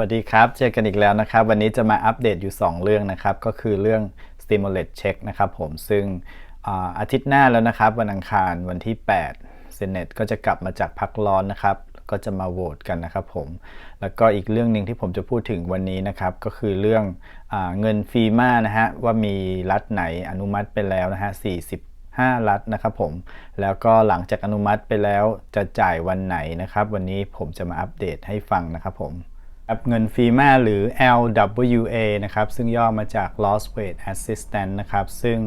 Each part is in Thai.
วัสดีครับ เจอกันอีกแล้วนะครับ วันนี้จะมาอัปเดตอยู่ 2 เรื่องนะครับ ก็คือเรื่อง stimulate check นะครับผมซึ่งอาทิตย์หน้าแล้วนะครับ วันอังคารวันที่ 8 Senate ก็จะกลับมาจากพักร้อนนะครับ ก็จะมาโหวตกันนะครับผม แล้วก็อีกเรื่องหนึ่งที่ผมจะพูดถึงวันนี้นะครับ ก็คือเรื่องอเงินฟีมานะฮะว่ามีรัฐไหนอนุมัติไปแล้วนะฮะ 40 5 รัฐนะครับผมแล้วก็หลังจากอนุมัติไปแล้วจะจ่ายวันไหนนะครับ วันนี้ผมจะมาอัปเดตให้ฟังนะครับผม ครับเงินฟีมาหรือ LWA นะครับ ซึ่งย่อมาจาก Lost Weight Assistance นะครับ ซึ่ง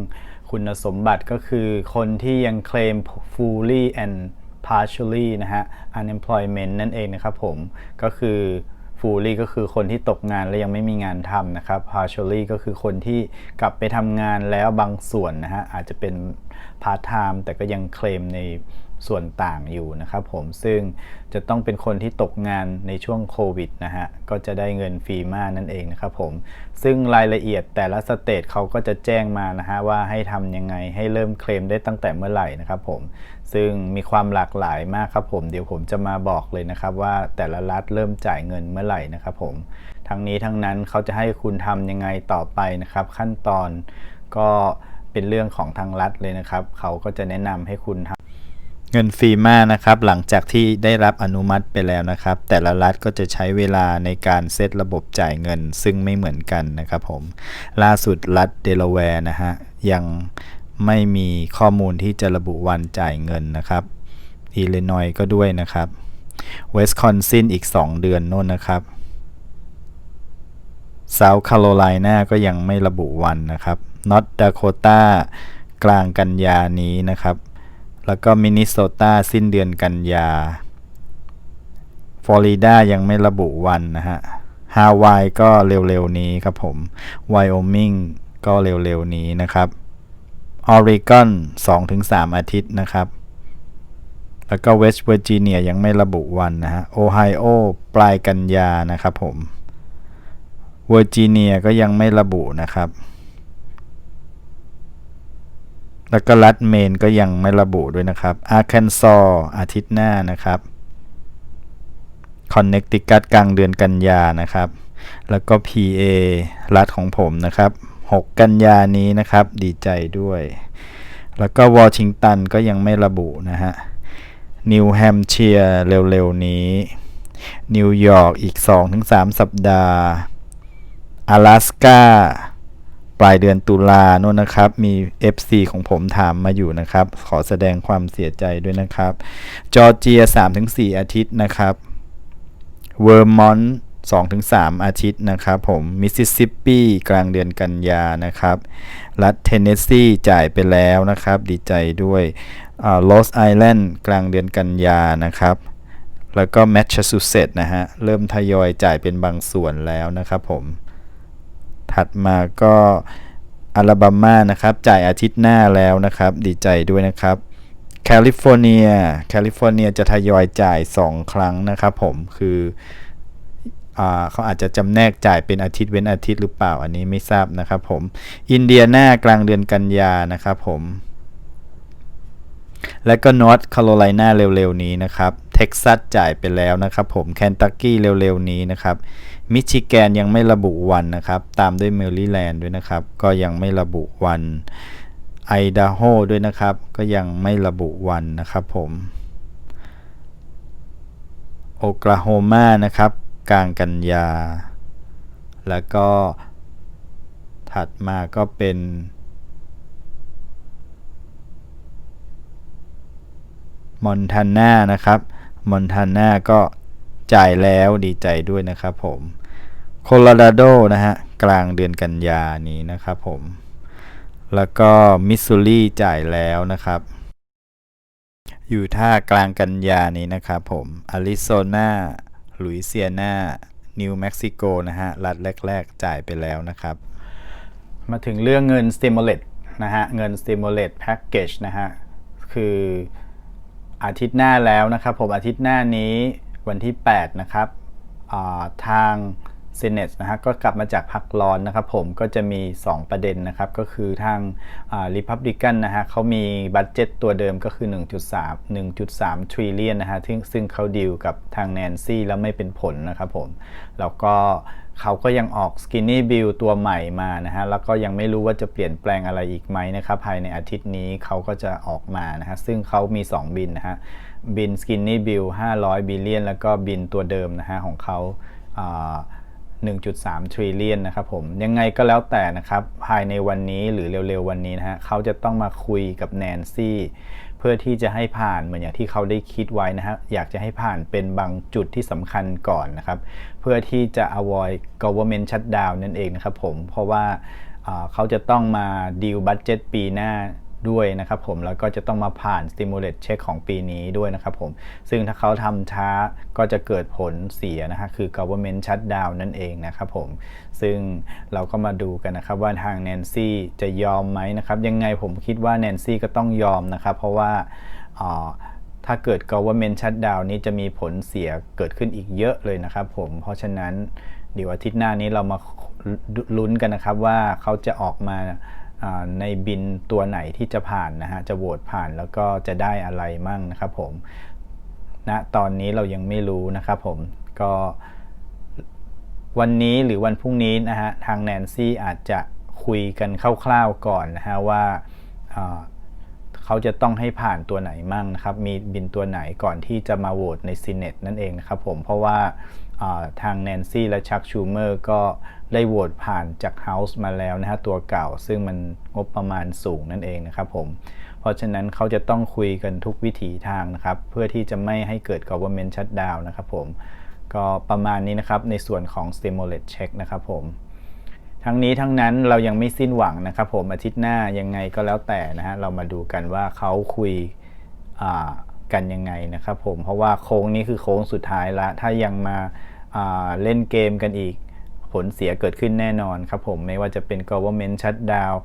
คุณสมบัติก็คือคนที่ยังเคลม fully and partially นะฮะ unemployment นั่นเองนะครับผม ก็คือ fully ก็คือคนที่ตกงานและยังไม่มีงานทำนะครับ partially ก็คือคนที่กลับไปทำงานแล้วบางส่วนนะฮะ อาจจะเป็น part time แต่ก็ยังเคลมใน ส่วนต่างอยู่นะครับผมซึ่งจะต้องเป็นคนที่ตกงานในช่วงโควิดนะฮะก็จะได้เงินฟรีมากนั่นเองนะครับผมซึ่งรายละเอียดแต่ละสเตทเขาก็จะแจ้งมานะฮะว่าให้ทำยังไงให้เริ่มเคลมได้ตั้งแต่เมื่อไหร่นะครับผมซึ่งมีความหลากหลายมากครับผมเดี๋ยวผมจะมาบอกเลยนะครับว่าแต่ละรัฐเริ่มจ่ายเงินเมื่อไหร่นะครับผมทั้งนี้ทั้งนั้นเขาจะให้คุณทำยังไงต่อไปนะครับ ขั้นตอนก็เป็นเรื่องของทางรัฐเลยนะครับ เขาก็จะแนะนำให้คุณทำ เงินฟรีมานะครับ หลังจากที่ได้รับอนุมัติไปแล้วนะครับ แต่ละรัฐก็จะใช้เวลาในการเซตระบบจ่ายเงิน ซึ่งไม่เหมือนกันนะครับผม ล่าสุดรัฐเดลาแวร์นะฮะ ยังไม่มีข้อมูลที่จะระบุวันจ่ายเงินนะครับ อิลลินอยก็ด้วยนะครับ เวสคอนซินอีก 2 เดือนโน่นนะครับเซาท์แคโรไลนาก็ยังไม่ระบุวันนะครับนอตดาโคตากลางกันยานี้นะครับ แล้วก็มินนิโซตาสิ้นเดือนกันยา ฟลอริดายังไม่ระบุวันนะฮะ ฮาวายก็เร็วๆนี้ครับผมไวโอมิงก็เร็วๆนี้นะครับออริกอน2-3 อาทิตย์นะครับ แล้วก็เวสต์เวอร์จิเนียยังไม่ระบุวันนะฮะ โอไฮโอปลายกันยานะครับผม เวอร์จิเนียก็ยังไม่ระบุนะครับ แล้วก็รัฐเมนก็ยังไม่ระบุด้วยนะครับอาร์เคนซออาทิตย์หน้านะครับคอนเน c ติคัตกลางเดือนกันยานะครับ แล้วก็ PA รัฐของผมนะครับ 6 กันยานี้นะครับ ดีใจด้วย แล้วก็วอชิงตันก็ยังไม่ระบุนะฮะ นิวแฮมเชียร์เร็วๆนี้ นิวยอร์กอีก 2-3 สัปดาห์阿拉สกา ปลายเดือนตุลาโน่นนะครับ มี FC ของผมถามมาอยู่นะครับ ขอแสดงความเสียใจด้วยนะครับ จอร์เจีย 3-4 อาทิตย์นะครับ เวอร์มอนต์2-3 อาทิตย์นะครับผม มิสซิสซิปปีกลางเดือนกันยานะครับ รัฐเทนเนสซีจ่ายไปแล้วนะครับ ดีใจด้วยลอสไอแลนด์กลางเดือนกันยานะครับ แล้วก็แมสซาชูเซตส์นะฮะ เริ่มทยอยจ่ายเป็นบางส่วนแล้วนะครับผม ถัดมาก็อลาบามานะครับ จ่ายอาทิตย์หน้าแล้วนะครับ ดีใจด้วยนะครับแคลิฟอร์เนียแคลิฟอร์เนียจะทยอยจ่าย 2 ครั้งนะครับผมคืออเขาอาจจะจำแนกจ่ายเป็นอาทิตย์เว้นอาทิตย์หรือเปล่าอันนี้ไม่ทราบนะครับผมอินเดียนากลางเดือนกันยานะครับผมและก็นอร์ทแคโรไลนาเร็วๆนี้นะครับเท็กซัสจ่ายไปแล้วนะครับผมแคนตักกี้เร็วๆนี้นะครับ มิชิแกนยังไม่ระบุวันนะครับ ตามด้วยเมริแลนด์ด้วยนะครับ ก็ยังไม่ระบุวันไอดาโฮด้วยนะครับ ก็ยังไม่ระบุวันนะครับผมโอกลาโฮมานะครับ กลางกันยา แล้วก็ถัดมาก็เป็น มอนทานานะครับ มอนทานาก็ จ่ายแล้วดีใจด้วยนะครับผมโคโลราโดนะฮะกลางเดือนกันยานี้นะครับผม แล้วก็มิสซูรีจ่ายแล้วนะครับ อยู่ท่ากลางกันยานี้นะครับผมอาริโซนาลุยเซียนานิวเม็กซิโกนะฮะ รัฐแรก ๆ จ่ายไปแล้วนะครับ มาถึงเรื่องเงิน stimulate นะฮะ เงิน stimulate package นะฮะ คืออาทิตย์หน้าแล้วนะครับผมอาทิตย์หน้านี้ วันที่ 8 นะครับทาง เซเนตนะฮะก็กลับมาจากพักร้อนนะครับผมก็จะมี 2 ประเด็นนะครับ ก็คือทางริพับลิกันนะฮะเขามีบัตเจ็ตตัวเดิมก็คือ 1.3 1.3 t r i l l i o n นะฮะซึ่งซึ่งเขาดีลกับทางแนนซี่แล้วไม่เป็นผลนะครับผม แล้วก็เขาก็ยังออก Skinny Bill ตัวใหม่มานะฮะ แล้วก็ยังไม่รู้ว่าจะเปลี่ยนแปลงอะไรอีกไหมนะครับ ภายในอาทิตย์นี้เขาก็จะออกมานะฮะ ซึ่งเขามี 2 บินนะฮะ บิน Skinny Bill 500 บิลเลียน แล้วก็บินตัวเดิมนะฮะของเขาอ่า 1.3 trillion นะครับผมยังไงก็แล้วแต่นะครับ ภายในวันนี้หรือเร็วๆวันนี้นะฮะเขาจะต้องมาคุยกับแนนซี่เพื่อที่จะให้ผ่านเหมือนอย่างที่เขาได้คิดไว้นะฮะอยากจะให้ผ่านเป็นบางจุดที่สำคัญก่อนนะครับ เพื่อที่จะ avoid government shutdown นั่นเองนะครับผมเพราะว่าเขาจะต้องมาดีลบัตเจ็ตปีหน้า ด้วยนะครับผมแล้วก็จะต้องมาผ่าน stimulate check ของปีนี้ด้วยนะครับผม ซึ่งถ้าเขาทำช้าก็จะเกิดผลเสียนะฮะคือ government shutdown นั่นเองนะครับผม ซึ่งเราก็มาดูกันนะครับว่าทางแนนซี่จะยอมไหมนะครับยังไงผมคิดว่าแนนซี่ก็ต้องยอมนะครับ เพราะว่าถ้าเกิด government shutdown นี้จะมีผลเสียเกิดขึ้นอีกเยอะเลยนะครับผม เพราะฉะนั้นเดี๋ยวอาทิตย์หน้านี้เรามาลุ้นกันนะครับว่าเขาจะออกมา ในบินตัวไหนที่จะผ่านนะฮะจะโหวตผ่านแล้วก็จะได้อะไรมั่งนะครับผมณนะตอนนี้เรายังไม่รู้นะครับผมก็วันนี้หรือวันพรุ่งนี้นะฮะทางแนนซี่อาจจะคุยกันคร่าวๆก่อนนะฮะว่าเขาจะต้องให้ผ่านตัวไหนมั่งนะครับ มีบินตัวไหนก่อนที่จะมาโหวตในซีเนตนั่นเองนะครับผมเพราะว่าทางแนนซี่และชักชูเมอร์ก็ ได้โหวตผ่านจากเฮาส์มาแล้วนะฮะตัวเก่า ซึ่งมันงบประมาณสูงนั่นเองนะครับผม เพราะฉะนั้นเขาจะต้องคุยกันทุกวิถีทางนะครับ เพื่อที่จะไม่ให้เกิด government shutdown นะครับผม ก็ประมาณนี้นะครับในส่วนของ stimulate check นะครับผม ทั้งนี้ทั้งนั้นเรายังไม่สิ้นหวังนะครับผมอาทิตย์หน้ายังไงก็แล้วแต่นะฮะเรามาดูกันว่าเขาคุยกันยังไงนะครับผมเพราะว่าโค้งนี้คือโค้งสุดท้ายละถ้ายังมาเล่นเกมกันอีก ผลเสียเกิดขึ้นแน่นอนครับผมไม่ว่าจะเป็น government shutdown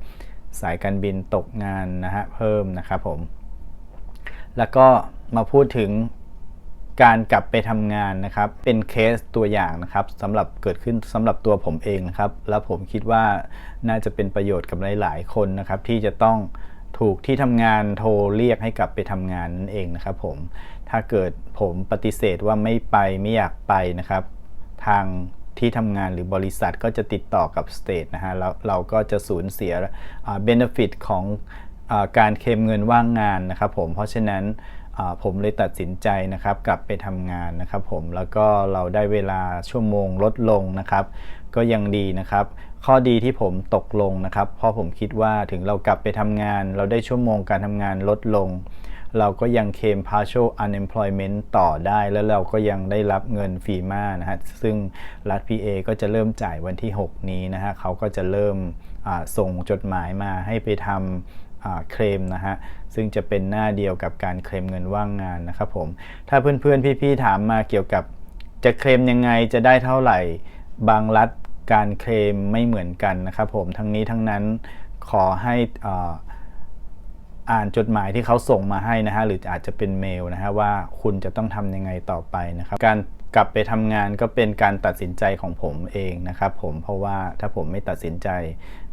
สายการบินตกงานนะฮะเพิ่มนะครับผม แล้วก็มาพูดถึงการกลับไปทำงานนะครับ เป็นเคสตัวอย่างนะครับสำหรับเกิดขึ้นสำหรับตัวผมเองนะครับ แล้วผมคิดว่าน่าจะเป็นประโยชน์กับหลาย ๆ คนนะครับ ที่จะต้องถูกที่ทำงานโทรเรียกให้กลับไปทำงานนั่นเองนะครับผมถ้าเกิดผมปฏิเสธว่าไม่ไปไม่อยากไปนะครับ ทาง ที่ทำงานหรือบริษัทก็จะติดต่อกับสเตทนะฮะแล้วเราก็จะสูญเสียเบนฟิตของอการเคลมเงินว่างงานนะครับผมเพราะฉะนั้นผมเลยตัดสินใจนะครับกลับไปทำงานนะครับผมแล้วก็เราได้เวลาชั่วโมงลดลงนะครับ ก็ยังดีนะครับ ข้อดีที่ผมตกลงนะครับ เพราะผมคิดว่าถึงเรากลับไปทำงาน เราได้ชั่วโมงการทำงานลดลง เราก็ยังเคลม partial unemployment ต่อได้ แล้วเราก็ยังได้รับเงินฟีมานะฮะ ซึ่งรัฐ PA ก็จะเริ่มจ่ายวันที่ 6 นี้นะฮะเขาก็จะเริ่มส่งจดหมายมาให้ไปทำเคลมนะฮะ ซึ่งจะเป็นหน้าเดียวกับการเคลมเงินว่างงานนะครับผม ถ้าเพื่อนๆ พี่ๆ ถามมาเกี่ยวกับจะเคลมยังไงจะได้เท่าไหร่ บางรัฐการเคลมไม่เหมือนกันนะครับผม ทั้งนี้ทั้งนั้นขอให้ อ่านจดหมายที่เขาส่งมาให้นะฮะหรืออาจจะเป็นเมลนะฮะว่าคุณจะต้องทำยังไงต่อไปนะครับ การกลับไปทำงานก็เป็นการตัดสินใจของผมเองนะครับผมเพราะว่าถ้าผมไม่ตัดสินใจ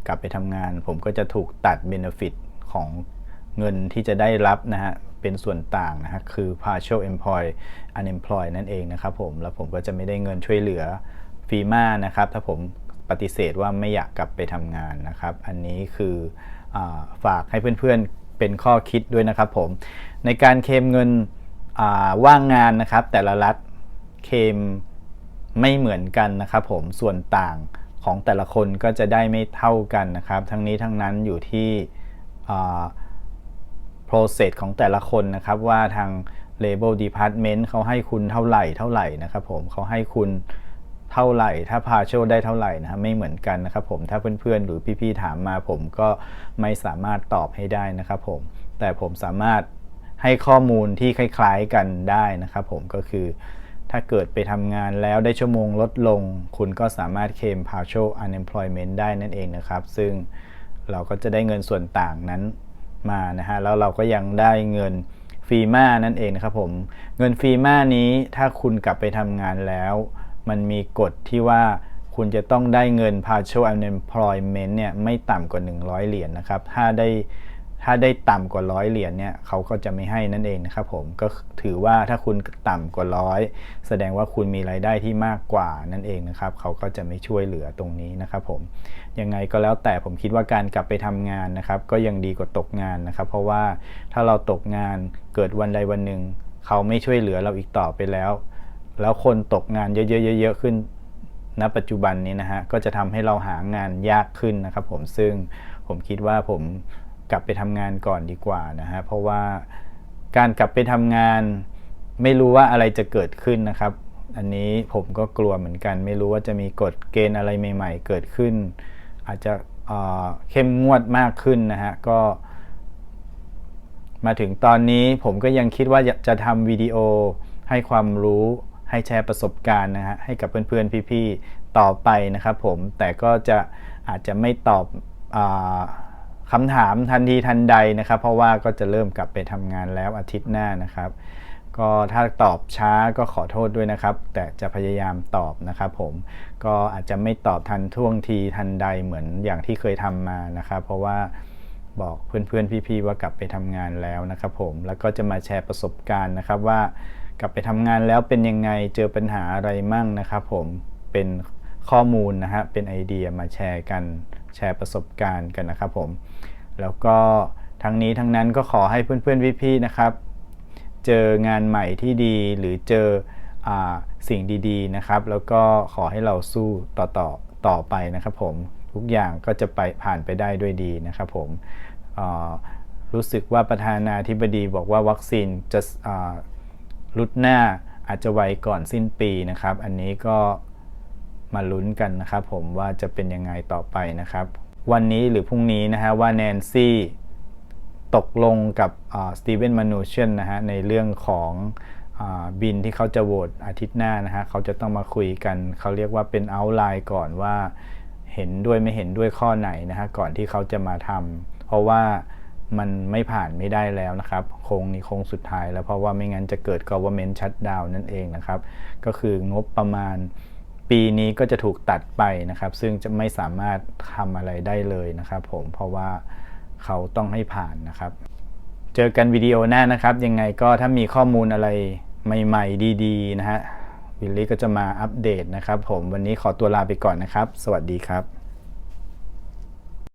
กลับไปทำงาน ผมก็จะถูกตัดเบนฟิตของเงินที่จะได้รับนะฮะเป็นส่วนต่างนะฮะคือ partial employ unemployed นั่นเองนะครับผมแล้วผมก็จะไม่ได้เงินช่วยเหลือฟีมานะครับ ถ้าผมปฏิเสธว่าไม่อยากกลับไปทำงานนะครับ อันนี้คืออฝากให้เพื่อนๆ เป็นข้อคิดด้วยนะครับผมในการเคมเงินว่างงานนะครับ แต่ละรัฐเคมไม่เหมือนกันนะครับผมส่วนต่างของแต่ละคนก็จะได้ไม่เท่ากันนะครับ ทั้งนี้ทั้งนั้นอยู่ที่ process ของแต่ละคนนะครับว่าทาง label department เขาให้คุณเท่าไหร่เท่าไหร่นะครับผมเขาให้คุณ เท่าไหร่ ถ้าพาโชได้เท่าไหร่นะไม่เหมือนกันนะครับผมถ้าเพื่อนๆ หรือพี่ๆถามมาผมก็ไม่สามารถตอบให้ได้นะครับผมแต่ผมสามารถให้ข้อมูลที่คล้าย ๆกันได้นะครับผมก็คือ ถ้าเกิดไปทำงานแล้วได้ชั่วโมงลดลง คุณก็สามารถเคลม partial unemployment ได้นั่นเองนะครับ ซึ่งเราก็จะได้เงินส่วนต่างนั้นมานะฮะแล้วเราก็ยังได้เงินฟีมานั่นเองนะครับผมเงินฟีมานี้ถ้าคุณกลับไปทำงานแล้ว มันมีกฎที่ว่าคุณจะต้องได้เงิน partial unemployment เนี่ยไม่ต่ำกว่า 100 เหรียญนะครับ ถ้าได้ถ้าได้ต่ำกว่าร้อยเหรียญเนี่ยเขาก็จะไม่ให้นั่นเองนะครับผมก็ถือว่าถ้าคุณต่ำกว่าร้อยแสดงว่าคุณมีรายได้ที่มากกว่านั่นเองนะครับเขาก็จะไม่ช่วยเหลือตรงนี้นะครับผมยังไงก็แล้วแต่ผมคิดว่าการกลับไปทำงานนะครับ ก็ยังดีกว่าตกงานนะครับ เพราะว่าถ้าเราตกงานเกิดวันใดวันหนึ่งเขาไม่ช่วยเหลือเราอีกต่อไปแล้ว แล้วคนตกงานเยอะๆๆขึ้นณปัจจุบันนี้นะฮะก็จะทำให้เราหางานยากขึ้นนะครับผมซึ่งผมคิดว่าผมกลับไปทำงานก่อนดีกว่านะฮะเพราะว่าการกลับไปทำงาน ไม่รู้ว่าอะไรจะเกิดขึ้นนะครับ อันนี้ผมก็กลัวเหมือนกัน ไม่รู้ว่าจะมีกฎเกณฑ์อะไรใหม่ ๆ เกิดขึ้น อาจจะเอ่อเข้มงวดมากขึ้นนะฮะก็ มาถึงตอนนี้ผมก็ยังคิดว่าจะทำวิดีโอให้ความรู้ ให้แชร์ประสบการณ์นะฮะให้กับเพื่อนๆพี่ๆต่อไปนะครับผมแต่ก็จะอาจจะไม่ตอบอคำถามทันทีทันใดนะครับ เพราะว่าก็จะเริ่มกลับไปทำงานแล้วอาทิตย์หน้านะครับ ก็ถ้าตอบช้าก็ขอโทษด้วยนะครับ แต่จะพยายามตอบนะครับผมก็อาจจะไม่ตอบทันท่วงทีทันใดเหมือนอย่างที่เคยทำมานะครับ เพราะว่าบอกเพื่อนๆพี่ๆว่ากลับไปทำงานแล้วนะครับผมแล้วก็จะมาแชร์ประสบการณ์นะครับว่า กลับไปทำงานแล้วเป็นยังไงเจอปัญหาอะไรมั่งนะครับผมเป็นข้อมูลนะฮะเป็นไอเดียมาแชร์กันแชร์ประสบการณ์กันนะครับผมแล้วก็ทั้งนี้ทั้งนั้นก็ขอให้เพื่อนๆพี่ๆนะครับ เจองานใหม่ที่ดีหรือเจออสิ่งดีๆนะครับ แล้วก็ขอให้เราสู้ต่อต่อต่อไปนะครับผมทุกอย่างก็จะไปผ่านไปได้ด้วยดีนะครับผมรู้สึกว่าประธานาธิบดีบอกว่าวัคซีนจะ รุดหน้าอาจจะไวก่อนสิ้นปีนะครับ อันนี้ก็มาลุ้นกันนะครับผมว่าจะเป็นยังไงต่อไปนะครับ วันนี้หรือพรุ่งนี้นะฮะว่าแนนซี่ตกลงกับสตีเวนมานูเชนนะฮะในเรื่องของบินที่เขาจะโหวตอาทิตย์หน้านะฮะเขาจะต้องมาคุยกัน เขาเรียกว่าเป็นเอาไลน์ก่อนว่าเห็นด้วยไม่เห็นด้วยข้อไหนนะฮะก่อนที่เขาจะมาทำเพราะว่า มันไม่ผ่านไม่ได้แล้วนะครับ โค้งนี้โค้งสุดท้ายแล้วเพราะว่าไม่งั้นจะเกิด government shutdown นั่นเองนะครับ ก็คืองบประมาณปีนี้ก็จะถูกตัดไปนะครับ ซึ่งจะไม่สามารถทำอะไรได้เลยนะครับผมเพราะว่าเขาต้องให้ผ่านนะครับ เจอกันวิดีโอหน้านะครับ ยังไงก็ถ้ามีข้อมูลอะไรใหม่ ๆ ดีๆ นะฮะวิลลี่ก็จะมาอัปเดตนะครับ ผมวันนี้ขอตัวลาไปก่อนนะครับ สวัสดีครับ